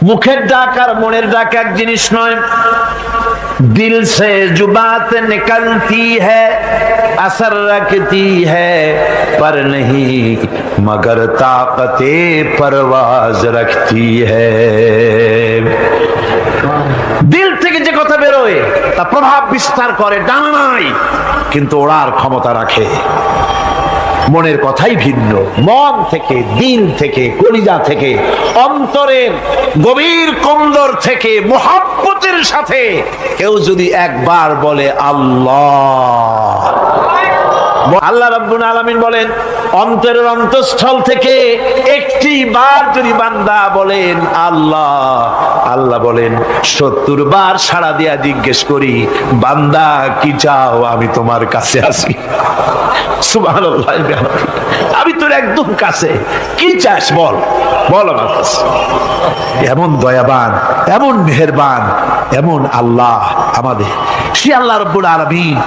মুখের ডাক আর মনের ডাক এক জিনিস নয় दिल से जुबात निकलती है असर रखती है पर नहीं मगर ताकते परवाज रखती है দিল থেকে যে কথা বেরোয় তা প্রভাব বিস্তার করে ডানা নাই কিন্তু ওড়ার ক্ষমতা রাখে মনের কথাই ভিন্ন। মন থেকে, দিন থেকে, কলিজা থেকে, অন্তরের গভীর কন্দর থেকে, মোহাব্বতের সাথে কেউ যদি একবার বলে আল্লাহ আল্লাহ রাব্বুল আলামিন বলেন, অন্তরের অন্তঃস্থল থেকে একটি বার যদি বান্দা বলেন আল্লাহ আল্লাহ বলেন, সত্তর বার সাড়া দিয়া জিজ্ঞেস করি, বান্দা, কি চাও? আমি তোমার কাছে আসি। সুবহানাল্লাহ আমি তোর একদম কাছে। কি চাস বল? বল আমার কাছে। এমন দয়াবান, এমন মেহেরবান, এমন আল্লাহ আমাদের। সে আল্লাহ রব্বুল আলামিন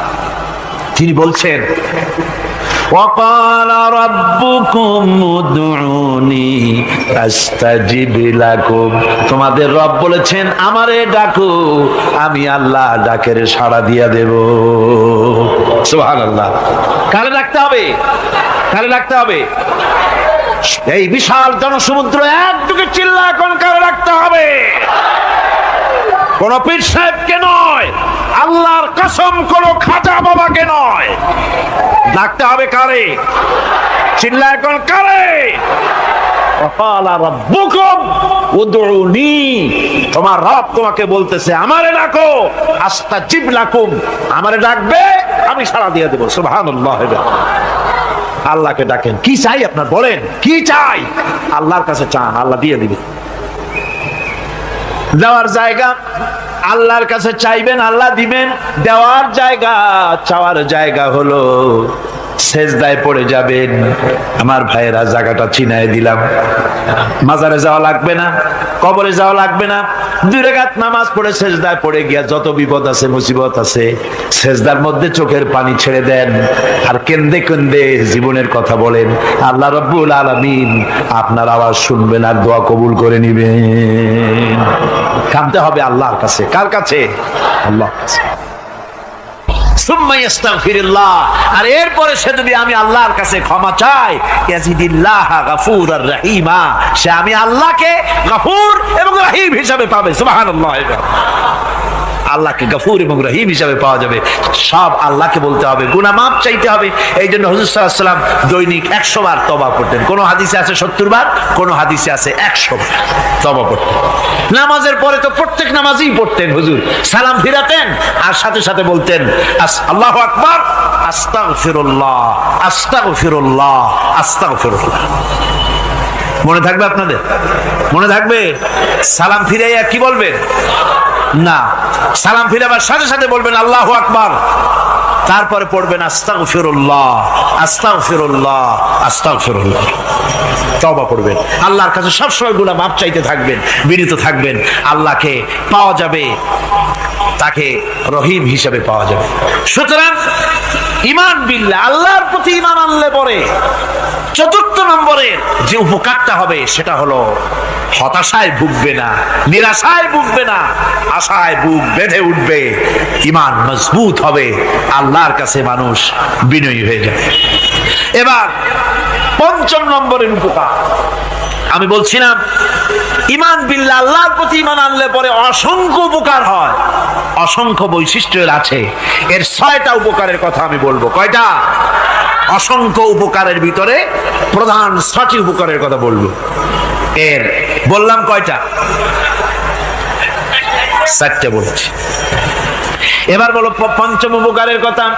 তিনি বলছেন وقال ربكم ادعوني استجب لكم তোমাদের রব বলেছেন আমারে ডাকো আমি আল্লাহ ডাকের সাড়া দিয়া দেব সুবহানাল্লাহ কারে ডাকতে হবে কারে ডাকতে হবে এই বিশাল জনসমুদ্র একদিকে চিল্লা এখন কারে ডাকতে হবে কোন পীর সাহেবকে নয়, আল্লাহর কসম কোন খাজা বাবাকে নয়। ডাকতে হবে কারে? চিল্লা এখন কারে? তোমার তোমাকে বলতেছে, আমারে ডাকো আস্তা জিব লাকুম। আমারে ডাকবে, আমি সারা দিয়ে দেবো। সুহান আল্লাহকে ডাকেন। কি চাই আপনার বলেন? কি চাই? আল্লাহর কাছে চান, আল্লাহ দিয়ে দিবে। দেওয়ার জায়গা আল্লাহর কাছে চাইবেন আল্লাহ দিবেন দেওয়ার জায়গা চাওয়ার জায়গা হলো সেজদায় পড়ে যাবেন। আমার ভাইয়েরা জায়গাটা চিনায় দিলাম। মাজারে যাওয়া লাগবে না, কবরে যাওয়া লাগবে না। দুই রেখাত নামাজ পড়ে সেজদায় পড়ে গিয়া যত বিপদ আছে, মুসিবত আছে, সেজদার মধ্যে চোখের পানি ছেড়ে দেন। আর কেন্দে কেন্দে জীবনের কথা বলেন, আল্লাহ রব্বুল আলামিন আপনার আওয়াজ শুনবেন আর দোয়া কবুল করে নিবেন। কাঁদতে হবে আল্লাহর কাছে। কার কাছে? আল্লাহর কাছে। আর এরপরে সে যদি আমি আল্লাহর কাছে ক্ষমা চাই রহিমা। সে আমি আল্লাহকে গাফুর এবং রাহিম হিসাবে পাবে। সুবহানাল্লাহ আল্লাহকে গফুর এবং রহিম হিসাবে পাওয়া যাবে। সব আল্লাহকে বলতে হবে গুনা মাপ চাইতে হবে। এই জন্য হজুর সাল্লাম দৈনিক একশো বার তবা করতেন। কোন হাদিসে আছে সত্তর বার, কোন হাদিসে আছে একশো বার তবা করতেন। নামাজের পরে তো প্রত্যেক নামাজই পড়তেন হুজুর। সালাম ফিরাতেন আর সাথে সাথে বলতেন আল্লাহ আকবার আস্তাগ ফিরুল্লাহ আস্তাগ ফিরুল্লাহ আস্তাগ ফিরুল্লাহ মনে থাকবে আপনাদের? মনে থাকবে? সালাম ফিরাইয়া কি বলবেন? না। সালাম ফিরাবার সাথে সাথে বলবেন, আল্লাহ আকবার। তারপরে পড়বেন আস্তাগ ফিরুল্লাহ আস্তাগ ফিরুল্লাহ আস্তাগ ফিরুল্লাহ তবা পড়বেন আল্লাহর কাছে সবসময়গুলা মাপ চাইতে থাকবেন, বিনীত থাকবেন। আল্লাহকে পাওয়া যাবে, তাকে রহিম হিসাবে পাওয়া যাবে। সুতরাং ইমান বিল্লা আল্লাহর প্রতি ইমান আনলে পরে চতুর্থ নম্বরের যে উপকারটা হবে সেটা হলো হতাশায় ভুগবে না, নিরাশায় ভুগবে না, আশায় বুক বেঁধে উঠবে, ইমান মজবুত হবে, আল্লাহর কাছে মানুষ বিনয়ী হয়ে যাবে। এবার পঞ্চম নম্বরের উপকার। আমি বলছিলাম ইমান বিল্লা আল্লাহর প্রতি ইমান আনলে পরে অসংখ্য উপকার হয়। অসংখ্য বৈশিষ্ট্য এর আছে। এর ছয়টা উপকারের কথা আমি বলব। কয়টা? অসংখ্য উপকারের ভিতরে প্রধান ছটি উপকারের কথা বলব। এর, বললাম কয়টা? চারটে বলছি। এবার বলো পঞ্চম উপকারের কথা।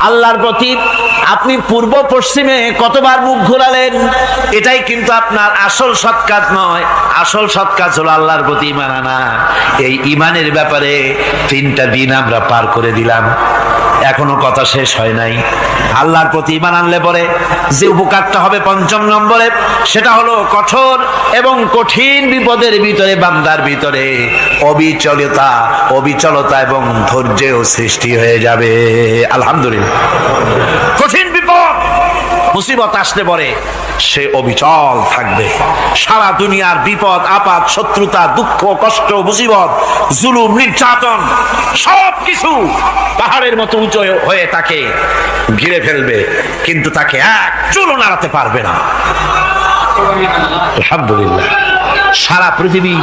আল্লাহর প্রতি আপনি পূর্ব পশ্চিমে কতবার মুখ ঘোরালেন? এটাই কিন্তু আপনার আসল সৎ কাজ নয়। আসল সৎ কাজ হলো আল্লাহর প্রতি ইমান আনা। এই ইমানের ব্যাপারে তিনটা দিন আমরা পার করে দিলাম। এখনও কথা শেষ হয় নাই। আল্লাহর প্রতি ইমান আনলে পরে যে উপকারটা হবে পঞ্চম নম্বরে, সেটা হলো কঠোর এবং কঠিন বিপদের ভিতরে, বান্দার ভিতরে। অবিচলতা অবিচলতা এবং ধৈর্যেও সৃষ্টি হয়ে যাবে। আলহামদুলিল্লাহ। কঠিন বিপদ, মুসিবত আসলে পরে, সে অবিচল থাকবে। সারা দুনিয়ার বিপদ, আপাত, শত্রুতা, দুঃখ, কষ্ট, মুসিবত, জুলুম, নির্যাতন সব কিছু পাহাড়ের মতো উঁচু হয়ে তাকে ঘিরে ফেলবে, কিন্তু তাকে এক চুলো নাড়াতে পারবে না। আলহামদুলিল্লাহ। সারা পৃথিবী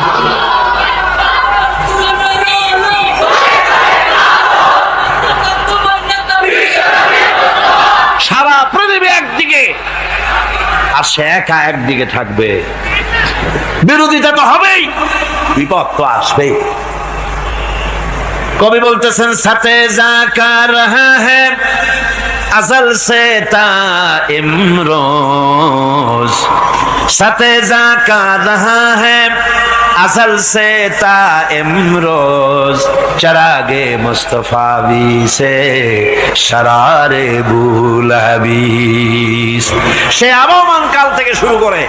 সারা পৃথিবী একদিকে আর সে একা একদিকে থাকবে বিরোধিতা তো হবেই বিপদ তো আসবেই কবি বলতেছেন সাথে যা কার হ্যাঁ असल से ता इमरोज सते जा का रहा है असल से ता इमरोज चरागे मुस्तफावी से शरारे বুলাবিস সে আবহমান কাল থেকে শুরু করে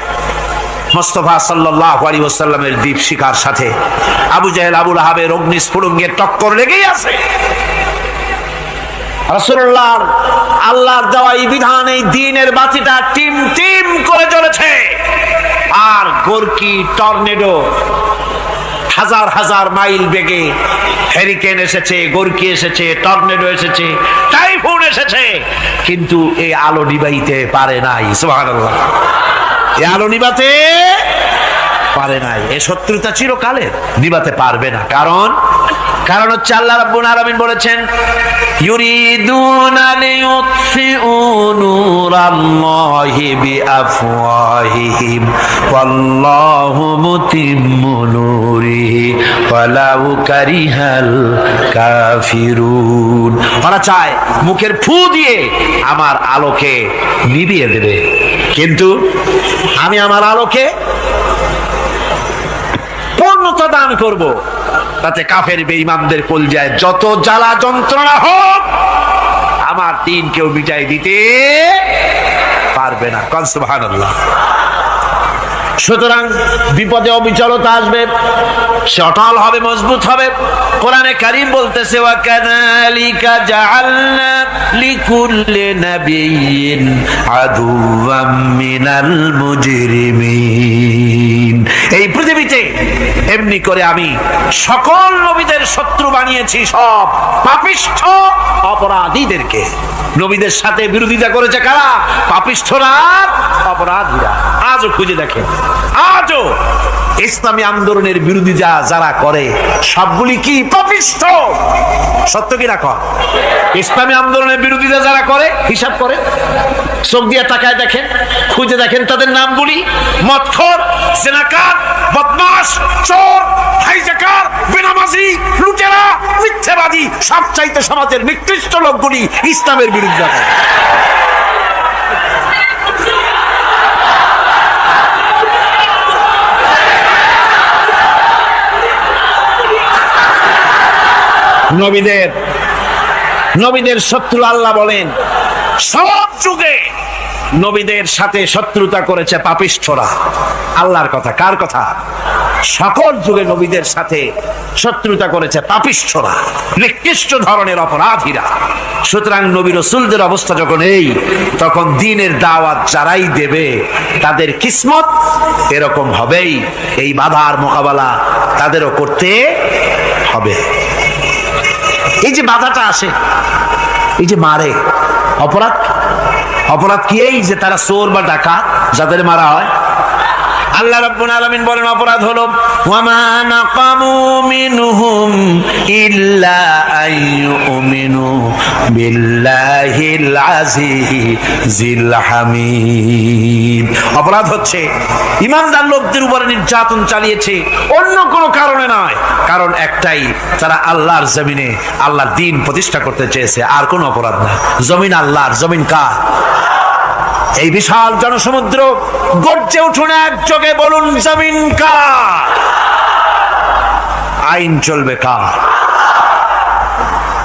মোস্তফা সাল্লাহ আলী ওসাল্লামের দ্বীপ শিকার সাথে আবু জাহেল আবুল আহাবের অগ্নিস্ফুলঙ্গের টক্কর লেগেই আছে রসুল্লাহ আল্লাহর দেওয়া এই বিধান এই দিনের বাতিটা টিম টিম করে চলেছে গোরকি টর্নেডো, হাজার হাজার মাইল বেগে হ্যারিকেন এসেছে গোরকি এসেছে, টর্নেডো এসেছে, টাইফুন এসেছে, কিন্তু এই আলো নিবাইতে পারে নাই সোহান আলো নিবাতে পারে নাই। এ শত্রুতা চিরকালের। নিবাতে পারবে না। কারণ? কারণ হচ্ছে আল্লাহ রাব্বুল আলামিন বলেছেন, ইউরিদুনা লিয়ুতফিউ নূরাল্লাহি বিআফওয়াহিহিম, ওয়াল্লাহু মুতিম্মু নূরিহি, ওয়ালাউ কারিহাল কাফিরুন। ওরা চায় মুখের ফু দিয়ে আমার আলোকে নিভিয়ে দেবে। কিন্তু আমি আমার আলোকে করব। তাতে কাফের বেঈমানদের কলজায় যত জ্বালা যন্ত্রণা হোক, আমার তিন কেউ মিটাই দিতে পারবে না। কন সুবহানাল্লাহ। সুতরাং বিপদে অবিচলতা আসবে, সে অটল হবে, মজবুত হবে। কোরআনে কারিম বলতেছে এই পৃথিবীতে এমনি করে আমি সকল নবীদের শত্রু বানিয়েছি, সব পাপিষ্ঠ অপরাধীদেরকে। নবীদের সাথে বিরোধিতা করেছে কারা? পাপিষ্ঠরা, অপরাধীরা। আজও খুঁজে দেখেন। আজও ইসলামী আন্দোলনের বিরোধী যা যারা করে, সবগুলি কি পাপিষ্ঠ সত্য কি রাখ ইসলামী আন্দোলনের বিরোধিতা যারা করে, হিসাব করে চোখ দিয়ে তাকায় দেখেন, খুঁজে দেখেন তাদের নামগুলি। মৎখর সেনাকার বদমাস চোর, হাইজাকার, বেনামাজি, লুটেরা, মিথ্যাবাদী সব চাইতে সমাজের নিকৃষ্ট লোকগুলি ইসলামের বিরুদ্ধে। নবীদের নবীদের শত্রু আল্লাহ বলেন, সব যুগে নবীদের সাথে শত্রুতা করেছে পাপিষ্ঠরা। আল্লাহর কথা, কার কথা? সকল যুগে নবীদের সাথে শত্রুতা করেছে পাপিষ্ঠরা, নিকৃষ্ট ধরনের অপরাধীরা। সুতরাং নবী রসুলদের অবস্থা যখন এই, তখন দিনের দাওয়াত যারাই দেবে, তাদের কিসমত এরকম হবেই। এই বাধার মোকাবেলা তাদেরও করতে হবে। এই যে বাধাটা আসে এই যে মারে, অপরাধ? অপরাধ কি এই যে তারা চোর বা ডাকা যাদের মারা হয়? আল্লাহ রাব্বুল আলামিন বলেন, অপরাধ হলো, ওয়ামা নাকামু মিনহুম ইল্লা আইয়ুমিনু বিল্লাহিল আজিজিল হামিদ। অপরাধ হচ্ছে, ইমানদার লোকদের উপরে নির্যাতন চালিয়েছে, অন্য কোনো কারণে নয়, কারণ একটাই, তারা আল্লাহর জমিনে আল্লাহর দিন প্রতিষ্ঠা করতে চেয়েছে, আর কোনো অপরাধ না। জমিন আল্লাহর, জমিন কার? এই বিশাল জনসমুদ্র গর্জে উঠুন চোখে, বলুন, জমিন কার? আইন চলবে কার?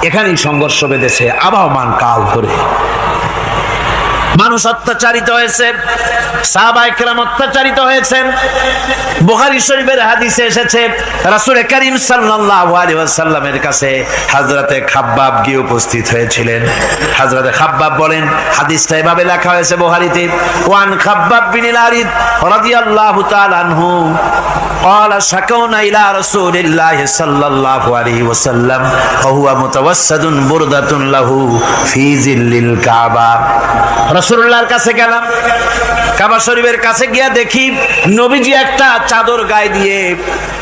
এখানেই সংঘর্ষ বেঁধেছে আবহমান কাল ধরে। মানুষ অত্যাচারিত হয়েছে সাহাবাইকরাম অত্যাচারিত হয়েছেন বুখারী শরীফের হাদিসে এসেছে রাসূল করিম সাল্লাল্লাহু আলাইহি ওয়াসাল্লামের কাছে হযরতে খাব্বাব গিয়ে উপস্থিত হয়েছিলেন হযরতে খাব্বাব বলেন হাদিসটা এভাবে লেখা হয়েছে বুখারীতে ওয়ান খাব্বাব বিন আরিদ রাদিয়াল্লাহু তাআলা আনহু قال شكونا إلى رسول الله صلى الله عليه وسلم وهو متوسد بردة له في ظل الكعبة রসুল্লাহর কাছে গেলাম। কাবা শরীফের কাছে গিয়া দেখি নবীজি একটা চাদর গায়ে দিয়ে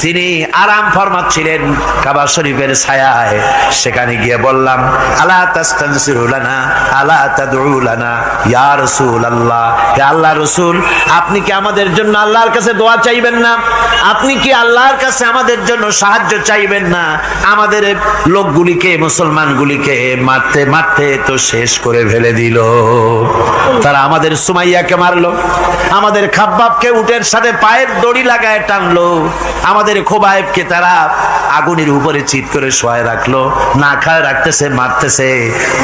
তিনি আরাম ফরমাচ্ছিলেন কাবা শরীফের ছায়ায়। সেখানে গিয়ে বললাম, আলা তাস্তানসিরুলানা আলা তাদউলানা ইয়া রাসূলুল্লাহ, হে আল্লাহ রাসূল, আপনি কি আমাদের জন্য আল্লাহর কাছে দোয়া চাইবেন না? আপনি কি আল্লাহর কাছে আমাদের জন্য সাহায্য চাইবেন না? আমাদের লোকগুলিকে, মুসলমানগুলিকে মারতে মারতে তো শেষ করে ফেলে দিল। তারা আমাদের সুমাইয়াকে মারলো। আমাদের খাব্বাবকে উটের সাথে পায়ের দড়ি লাগায় টানলো। আমাদের খোবায়েবকে তারা আগুনের উপরে চিত করে শোয়ায় রাখল। না খায়, রাখতেছে, মারতেছে।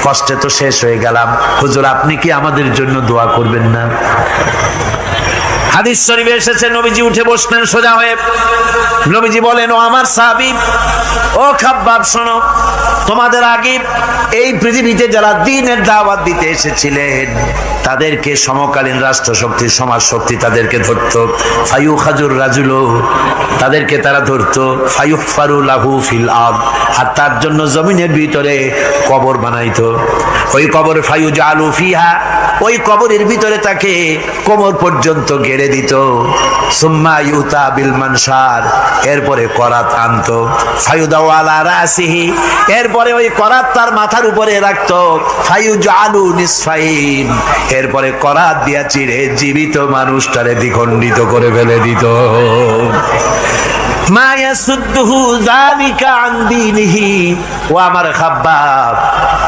কষ্টে তো শেষ হয়ে গেলাম। হুজুর, আপনি কি আমাদের জন্য দোয়া করবেন না? হাদিস শরীফে এসেছে, নবীজি উঠে বসলেন সোজা হয়ে। নবীজি বলেন, ও আমার সাহাবী, ও খাব্বাব, শোনো, তোমাদের আগে এই পৃথিবীতে যারা দিনের দাওয়াত দিতে এসেছিলেন তাদেরকে সমকালীন রাষ্ট্র শক্তি সমাজ শক্তি তাদেরকে ধরত। ফায়ু খাজুর রাজুলো, তাদেরকে তারা ধরত। ফায়ু ফারু লাহু ফিল আব আর তার জন্য জমিনের ভিতরে কবর বানাইত। ওই কবর ফায়ু জালু ফিহা, ওই কবরের ভিতরে তাকে কোমর পর্যন্ত গেড়ে দিত। সুম্মা ইউতা বিল মানসার, এরপরে করাত আনত। আনতো ফায়ুদাওয়ালা রাসিহি, এরপরে ওই করাত তার মাথার উপরে রাখত। ফায়ু জালু নিসফাইন এরপরে করাত দিয়া চিড়ে জীবিত মানুষটারে দ্বিখণ্ডিত করে ফেলে দিত।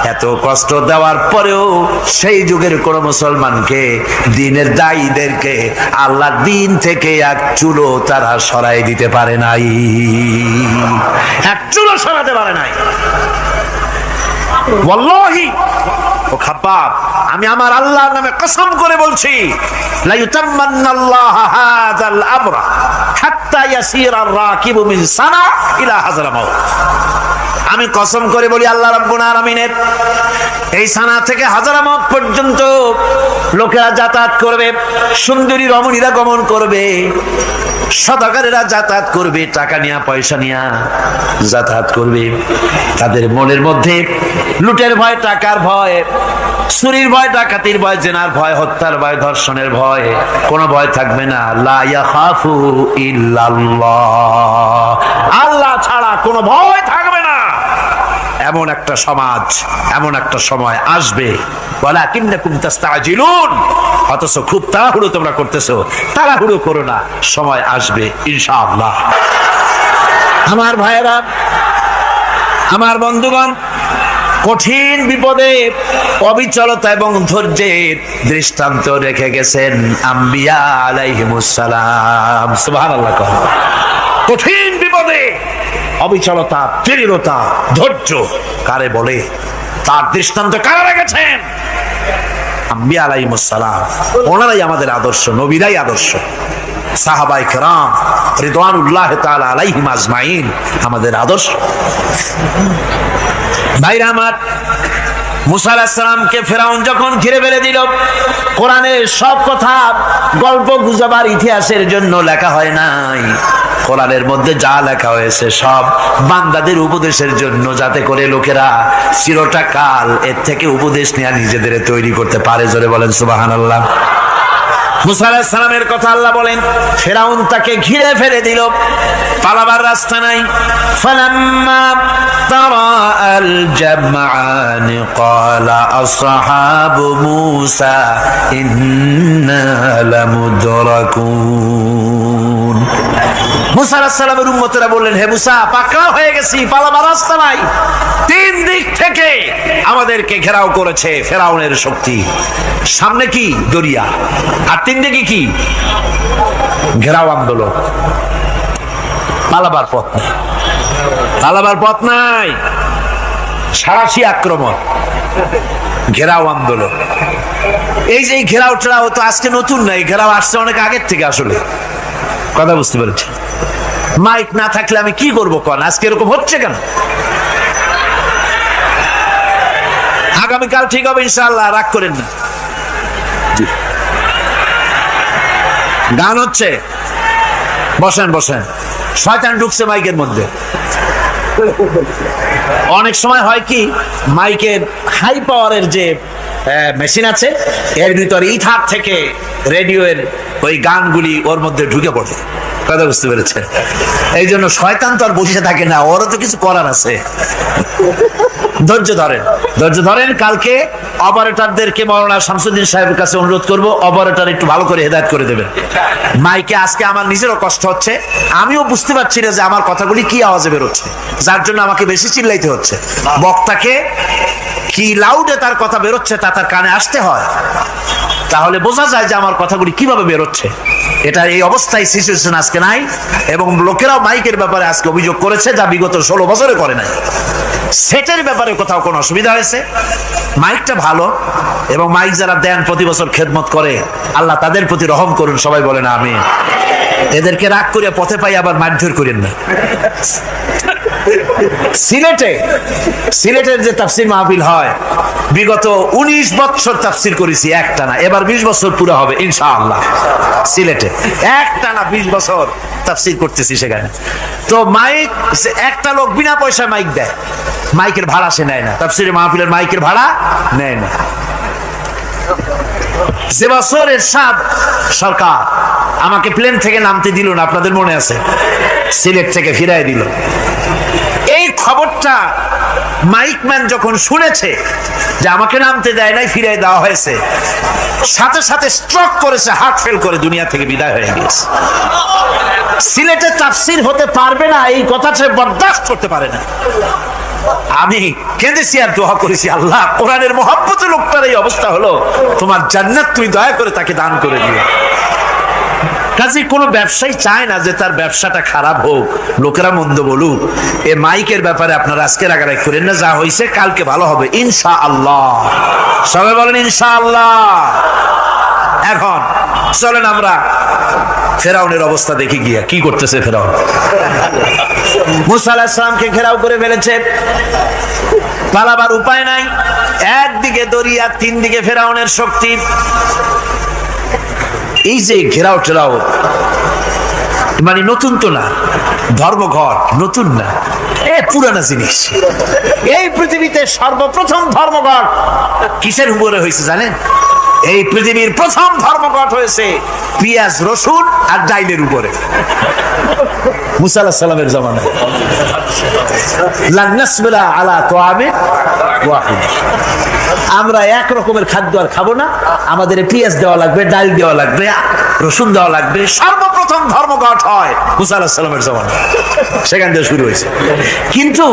এত কষ্ট দেওয়ার পরেও সেই যুগের কোন মুসলমানকে, দিনের দায়ীদেরকে আল্লাহ দিন থেকে এক চুলো তারা সরাই দিতে পারে নাই। এক চুলো সরাতে পারে নাই। ওয়াল্লাহি ও খাব্বাব, আমি আমার আল্লাহর নামে কসম করে বলছি আমি কসম করে বলি, আল্লাহ রাব্বুল আলামিনের, এই সানা থেকে হাজারামত পর্যন্ত লোকেরা যাতায়াত করবে, সুন্দরী রমণীরা গমন করবে, সদাকারেরা যাতায়াত করবে, টাকা নিয়া, পয়সা নিয়া যাতায়াত করবে। তাদের মনের মধ্যে লুটের ভয়, টাকার ভয় চুরির ভয়, ডাকাতির ভয়, জেনার ভয়, হত্যার ভয়, ধর্ষণের ভয়, কোনো ভয় থাকবে না। আল্লাহ ছাড়া কোনো ভয় থাকবে না। এমন একটা সমাজ, এমন একটা সময় আসবে। বলা কিন্না কুমতাস্তাজিলুন অথচ খুব তাড়াহুড়ো তোমরা করতেছো। তাড়াহুড়ো করো না, সময় আসবে, ইনশাআল্লাহ। আমার ভাইয়েরা, আমার বন্ধুগণ কঠিন বিপদে অবিচলতা এবং ধৈর্যের দৃষ্টান্ত রেখে গেছেন আম্বিয়া আলাইহিমুসসালাম। সুবহানাল্লাহ কহ কঠিন বিপদে অবিচলতা দৃঢ়তা ধৈর্য, কারে বলে? তার দৃষ্টান্ত কারা রেখেছেন? আম্বিয়া আলাইহিমুসসালাম। ওনারাই আমাদের আদর্শ, নবীরাই আদর্শ। সাহাবাই কেরাম রিদওয়ানুল্লাহ তাআলা আলাইহিম আজমাইন আমাদের আদর্শ। ভাইরা আমার, মুসা আলাহিসামকে ফেরাউন যখন ঘিরে ফেলে দিল কোরআনের সব কথা গল্প গুজবার ইতিহাসের জন্য লেখা হয় নাই। কোরআনের মধ্যে যা লেখা হয়েছে সব বান্দাদের উপদেশের জন্য, যাতে করে লোকেরা চিরটা কাল এর থেকে উপদেশ নেওয়া নিজেদের তৈরি করতে পারে। জোরে বলেন সুবাহান আল্লাহ মুসা আলাইহিস সালামের কথা আল্লাহ বলেন, ফেরাউন তাকে ঘিরে ফেলে দিল, পালাবার রাস্তা নাই। তারা আল জামআন ক্বালা আসহাবু মূসা, ইন্না লামুদরাকুন মুসা আলাইহিস সালামের উম্মতেরা বললেন, হে মুসা, পাকড়াও হয়ে গেছি, পালাবার রাস্তা নাই। তিন দিক থেকে আমাদেরকে ঘেরাও করেছে ফেরাউনের শক্তি। সামনে কি? দরিয়া। আর তিন দিকে কি? ঘেরাও আন্দোলন। পালাবার পথ নাই। পালাবার পথ নাই। সারাশি আক্রমণ। ঘেরাও আন্দোলন। এই যে ঘেরাও টেরাও তো আজকে নতুন না, এই ঘেরাও আসছে অনেক আগের থেকে আসলে। কথা বুঝতে পেরেছি মাইক না থাকলে আমি কি করব কন? আজকে এরকম হচ্ছে কেন? আগামীকাল ঠিক হবে ইনশাআল্লাহ রাগ করেন না। গান হচ্ছে। বসেন বসেন। শয়তান ঢুকছে মাইকের মধ্যে। অনেক সময় হয় কি মাইকের হাই পাওয়ারের যে মেশিন আছে এর ভিতরে ইথার থেকে রেডিওর ওই গানগুলি ওর মধ্যে ঢুকে পড়ে। কথা বুঝতে পেরেছে। এই জন্য শয়তান তো আর বসে থাকে না, ওরও তো কিছু করার আছে। ধৈর্য ধরেন ধৈর্য ধরেন, কালকে অপারেটরদেরকে মৌলানা শামসুদ্দিন সাহেবের কাছে অনুরোধ করব, অপারেটর একটু ভালো করে হেদায়ত করে দেবেন। মাইকে আজকে আমার নিজেরও কষ্ট হচ্ছে, আমিও বুঝতে পারছি না যে আমার কথাগুলি কি আওয়াজে বেরোচ্ছে। যার জন্য আমাকে বেশি চিল্লাইতে হচ্ছে। বক্তাকে কি লাউডে তার কথা বেরোচ্ছে তা তার কানে আসতে হয়। তাহলে বোঝা যায় যে আমার কথাগুলি কীভাবে বেরোচ্ছে। এটা এই অবস্থায় সিচুয়েশন আজকে নাই এবং লোকেরাও মাইকের ব্যাপারে আজকে অভিযোগ করেছে যা বিগত ষোলো বছরে করে নাই। সেটের ব্যাপারে কোথাও কোনো অসুবিধা হয়েছে? মাইকটা ভালো এবং মাইক যারা দেন প্রতি বছর খেদমত করে, আল্লাহ তাদের প্রতি রহম করুন, সবাই বলে না আমি এদেরকে রাগ করিয়া পথে পাই আবার মারধর করেন না। সিলেটে, সিলেটের যে তাফসির মাহফিল হয়, বিগত উনিশ বছর তাফসির করেছি একটা না এবার বিশ বছর পুরো হবে, ইনশাআল্লাহ, সিলেটে। একটা না বিশ বছর তাফসির করতেছি সেখানে। তো মাইক একটা লোক বিনা পয়সায় মাইক দেয়। মাইকের ভাড়া সে নেয় না। তাফসির মাহফিলের মাইকের ভাড়া নেয় না। যে বছর এরশাদ সরকার আমাকে প্লেন থেকে নামতে দিল না, আপনাদের মনে আছে? সিলেট থেকে ফিরাই দিল। খবরটা মাইকম্যান যখন শুনেছে যে আমাকে নামতে দেয় নাই ফিরাই দেওয়া হয়েছে, সাথে সাথে স্ট্রোক করেছে হার্ট ফেল করে দুনিয়া থেকে বিদায় হয়ে গিয়েছে। সিলেটে তাফসির হতে পারবে না, এই কথা সে বরদাস্ত করতে পারে না। আমি কেঁদেছি আর দোয়া করেছি, আল্লাহ, কোরআনের মহাব্বত লোকটার এই অবস্থা হলো, তোমার জান্নাত তুমি দয়া করে তাকে দান করে দিও। কাজে, কোনো ব্যবসায়ী চায় না যে তার ব্যবসাটা খারাপ হোক। লোকেরা মন্দ বলুক। এ মাইকের ব্যাপারে আপনারা আজকে রাগারাগ করেন না, যা হয়েছে কালকে ভালো হবে। ইনশা আল্লাহ সবাই বলেন ইনশা আল্লাহ এখন চলেন আমরা ফেরাউনের অবস্থা দেখে গিয়া। কি করতেছে ফেরাউন? মুসা আলাহিসামকে ঘেরাও করে ফেলেছে। পালাবার উপায় নাই। একদিকে দরিয়া তিন দিকে ফেরাউনের শক্তি। এই যে ঘেরাও টেরাও মানে নতুন তো না, ধর্মঘট নতুন না, এ পুরানা জিনিস। এই পৃথিবীতে সর্বপ্রথম ধর্মঘট কিসের উপরে হয়েছে জানেন? এই পৃথিবীর প্রথম ধর্মঘট হয়েছে পিয়াজ, রসুন আর ডাইলের উপরে। মুসা আলাহিস সালামের জামানায়। আলা তোয়াবে ওয়াহিদ। আমরা এক রকমের খাদ্য আর খাব না। আমাদের পেঁয়াজ দেওয়া লাগবে ডাল দেওয়া লাগবে, রসুন দেওয়া লাগবে। সর্বপ্রথম ধর্মঘট হয় মুসা আলাহিস সালামের সেখান থেকে শুরু হয়েছে। কিন্তু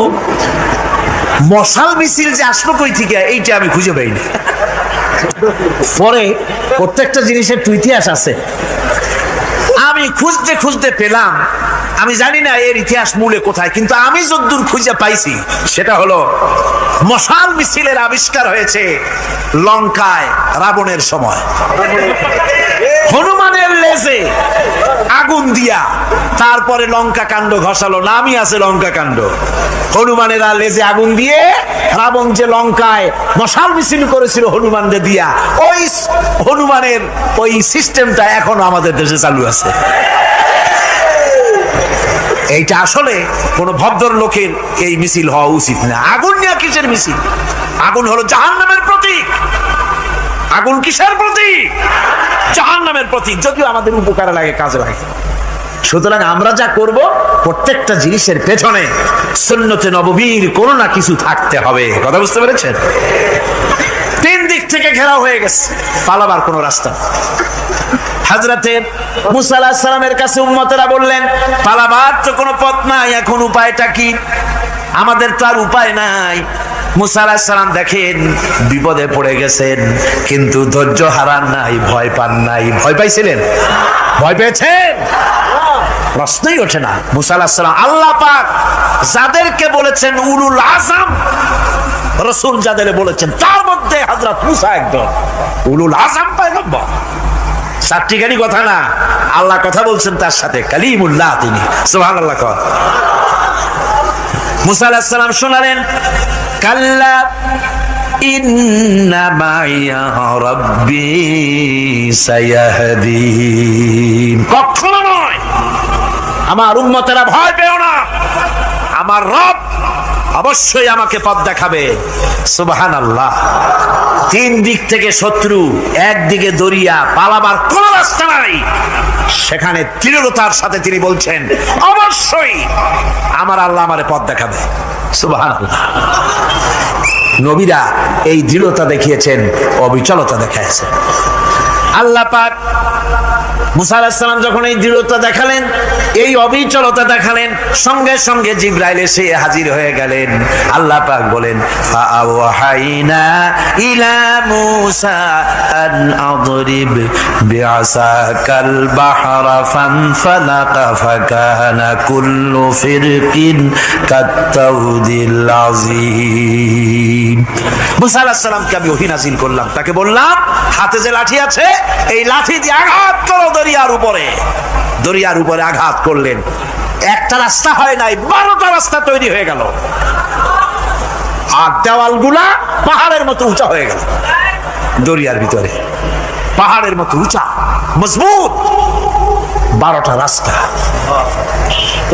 মশাল মিছিল যে আসলো কই থেকে, এইটা আমি খুঁজে পাইনি। পরে প্রত্যেকটা জিনিসের একটু ইতিহাস আছে। আমি খুঁজতে খুঁজতে পেলাম, আমি জানি না এর ইতিহাস মূলে কোথায়, কিন্তু আমি যদ্দূর খুঁজে পাইছি, সেটা হলো মশাল মিছিলের আবিষ্কার হয়েছে লঙ্কায় রাবণের সময়। হনুমানের লেজে আগুন দিয়া তারপরে লঙ্কা কাণ্ড ঘষালো, নামই আছে লঙ্কা কাণ্ড। হনুমানেরা লেজে আগুন দিয়ে রাবণ যে লঙ্কায় মশাল মিছিল করেছিল হনুমানদের দিয়া, ওই হনুমানের ওই সিস্টেমটা এখনও আমাদের দেশে চালু আছে। এইটা আসলে কোন ভদ্র লোকের এই মিছিল হওয়া উচিত না। আগুন নিয়ে কিসের মিছিল? আগুন হলো জাহান্নামের প্রতীক। আগুন কিসের প্রতীক? জাহান নামের প্রতীক। যদিও আমাদের উপকারে লাগে, কাজে লাগে। সুতরাং আমরা যা করব, প্রত্যেকটা জিনিসের পেছনে সুন্নতে নববীর কোনো না কিছু থাকতে হবে। কথা বুঝতে পেরেছেন? থেকে ঘেরাও হয়ে গেছে। পালাবার কোনো রাস্তা হাজরাতে সালামের কাছে উম্মতেরা বললেন, পালাবার তো কোনো পথ নাই, এখন উপায়টা কি? আমাদের তো উপায় নাই। মুসা সালাম দেখেন, বিপদে পড়ে গেছেন, কিন্তু ধৈর্য হারান নাই, ভয় পান নাই। ভয় পাইছিলেন? ভয় পেয়েছেন? প্রশ্নই ওঠে না। মুসা আলাহিসাল্লাম আল্লাহ পাক যাদেরকে বলেছেন উলুল আজম রসুল যাদের বলেছেন, তার মধ্যে হজরত মুসা একদম। উলুল আজম পায়গম্বর। চারটিখানি কথা না, আল্লাহ কথা বলছেন তার সাথে কালিমুল্লাহ তিনি সোহান আল্লাহ কর। মুসা আলাহিসাল্লাম শোনালেন, কাল্লা কখনো নয়, আমার উন্মতেরা ভয় পেও না। আমার রব অবশ্যই আমাকে পথ দেখাবে। সুবহান আল্লাহ তিন দিক থেকে শত্রু একদিকে দরিয়া, পালাবার কোন রাস্তা নাই। সেখানে দৃঢ়তার সাথে তিনি বলছেন, অবশ্যই আমার আল্লাহ আমারে পথ দেখাবে। নবীরা এই দৃঢ়তা দেখিয়েছেন, অবিচলতা দেখাইছেন আল্লাহ পাক মুসা যখন এই দৃঢ়তা দেখালেন, এই অবিচলতা দেখালেন, সঙ্গে সঙ্গে জিব্রাইল এসে হাজির হয়ে গেলেন। আল্লাহ পাক বলেন আমি করলাম। তাকে বললাম, হাতে যে লাঠি আছে, এই লাঠি দিয়ে আঘাত করো দরিয়ার উপরে। দরিয়ার উপরে আঘাত করলেন। একটা রাস্তা হয় নাই, বারোটা রাস্তা তৈরি হয়ে গেল। আর দেওয়ালগুলা পাহাড়ের মতো উঁচা হয়ে গেল। দরিয়ার ভিতরে। পাহাড়ের মতো উঁচা, মজবুত। বারোটা রাস্তা।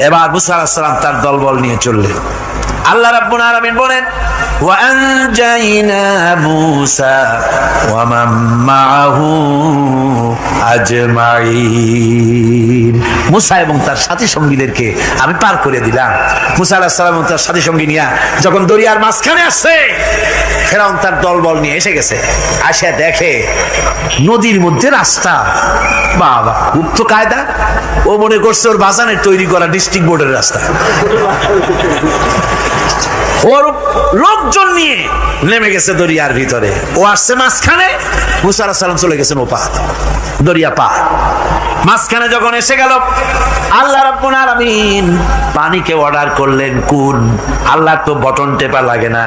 এবার মুসা আলাহিস সালাম তার দলবল নিয়ে চললেন। আল্লাহ রাব্বুল আলামিন বলেন وأنجينا موسى ومن معه أجمعين মুসা এবং তার সাথী সঙ্গীদেরকে আমি পার করে দিলাম মুসা আলাহিস সালাম এবং তার সাথী সঙ্গী নিয়ে যখন দরিয়ার মাঝখানে আসছে ফেরাউন তার দলবল নিয়ে এসে গেছে আসে দেখে নদীর মধ্যে রাস্তা বাবা খুব তো কায়দা ও মনে করছে ওর বাজানের তৈরি করা ডিস্ট্রিক্ট বোর্ডের রাস্তা ওর লোকজন নিয়ে নেমে গেছে দরিয়ার ভিতরে। ও আসছে মাঝখানে মুসার সালাম চলে গেছেন ও পা দরিয়া পা মাঝখানে যখন এসে গেল, আল্লাহ রাব্বুল আলামিন পানিকে অর্ডার করলেন, কোন? আল্লাহ তো বটন টেপা লাগে না,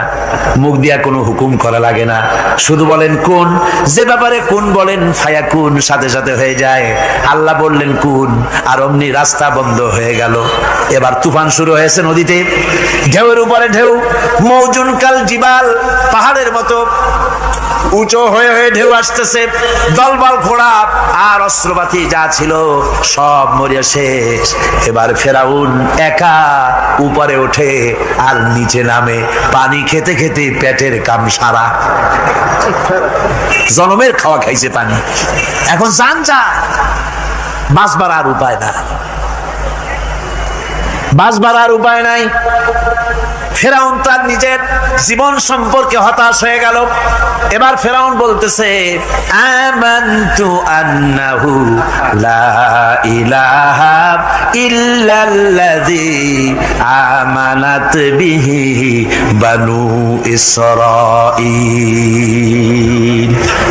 মুখ দিয়া কোনো হুকুম করা লাগে না। শুধু বলেন, কোন? যে ব্যাপারে কোন বলেন, ফায়া কোন? সাথে সাথে হয়ে যায়। আল্লাহ বললেন, কোন? আর অমনি রাস্তা বন্ধ হয়ে গেল। এবার তুফান শুরু হয়েছে নদীতে। ঢেউয়ের উপরে ঢেউ মৌজুন কাল জিবাল, পাহাড়ের মতো। উঁচু হয়ে হয়ে ঢেউ আসতেছে, দলবল ঘোড়া আর অস্ত্রপাতি যা ছিল সব মরিয়া শেষ। এবার ফেরাউন একা উপরে ওঠে আর নিচে নামে, পানি খেতে খেতে পেটের কাম সারা জনমের খাওয়া খাইছে পানি। এখন যান যা, বাঁচবার আর উপায় না বাঁচবার আর উপায় নাই। ফেরাউন তার নিজের জীবন সম্পর্কে হতাশ হয়ে গেল। এবার ফেরাউন বলতেছে আন্নাহু লা ইলাহা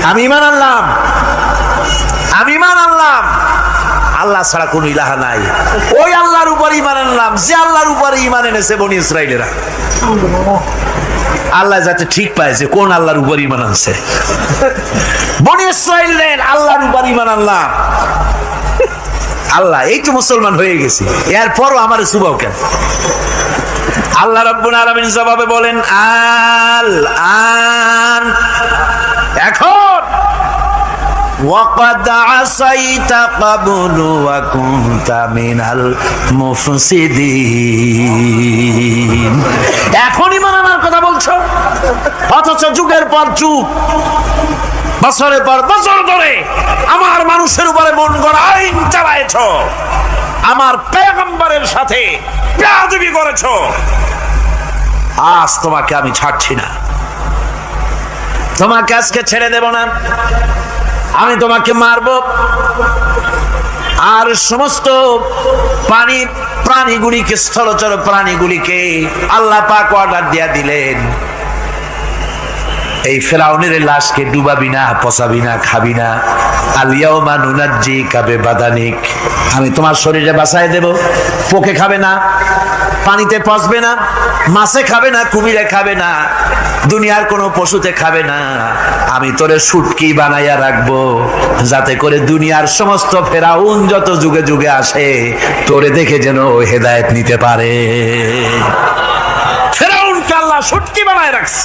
আমি ঈমান আনলাম। আমি ঈমান আনলাম। আল্লাহ ছাড়া কোন ইলাহা নাই। ওই আল্লাহর উপর ইমান আনলাম যে আল্লাহর উপরে ইমান এনেছে বনি ইসরায়েলেরা আল্লাহ যাতে ঠিক পায় যে কোন আল্লাহর উপর ইমান আনছে। বনি ইসরায়েলের আল্লাহর উপর ইমান আনলাম। আল্লাহ, এই তো মুসলমান হয়ে গেছি। এরপরও আমার সুবাও কেন? আল্লাহ রাব্বুল আলামিন জবাবে বলেন আল আন এখন وقد عصيت قبل وكنت من المفسدين এখনই মানানোর কথা বলছো অথচ যুগের পর যুগ বছরের পর বছর ধরে আমার মানুষের উপরে মন গড়া আইন চালাইছ আমার পেগম্বরের সাথে বেয়াদবি করেছ আজ তোমাকে আমি ছাড়ছি না তোমাকে আজকে ছেড়ে দেব না আমি তোমাকে মারব। আর সমস্ত পানি প্রাণীগুলিকে স্থলচর প্রাণীগুলিকে আল্লাহ পাক অর্ডার দিয়া দিলেন। এই ফেরাউনের লাশকে ডুবাবি না, পচাবি না, খাবি না। আলিয়াও মানুনাজি কাবে বাদানিক আমি তোমার শরীরে বাসায় দেব। পোকে খাবে না, পানিতে পচবে না, মাছে খাবে না, কুমিরে খাবে না, দুনিয়ার কোনো পশুতে খাবে না। আমি তোরে সুটকি বানাইয়া রাখব, যাতে করে দুনিয়ার সমস্ত ফেরাউন যত যুগে যুগে আসে, তোরে দেখে যেন হেদায়েত নিতে পারে। ফেরাউনকে আল্লাহ সুটকি বানায় রাখছে।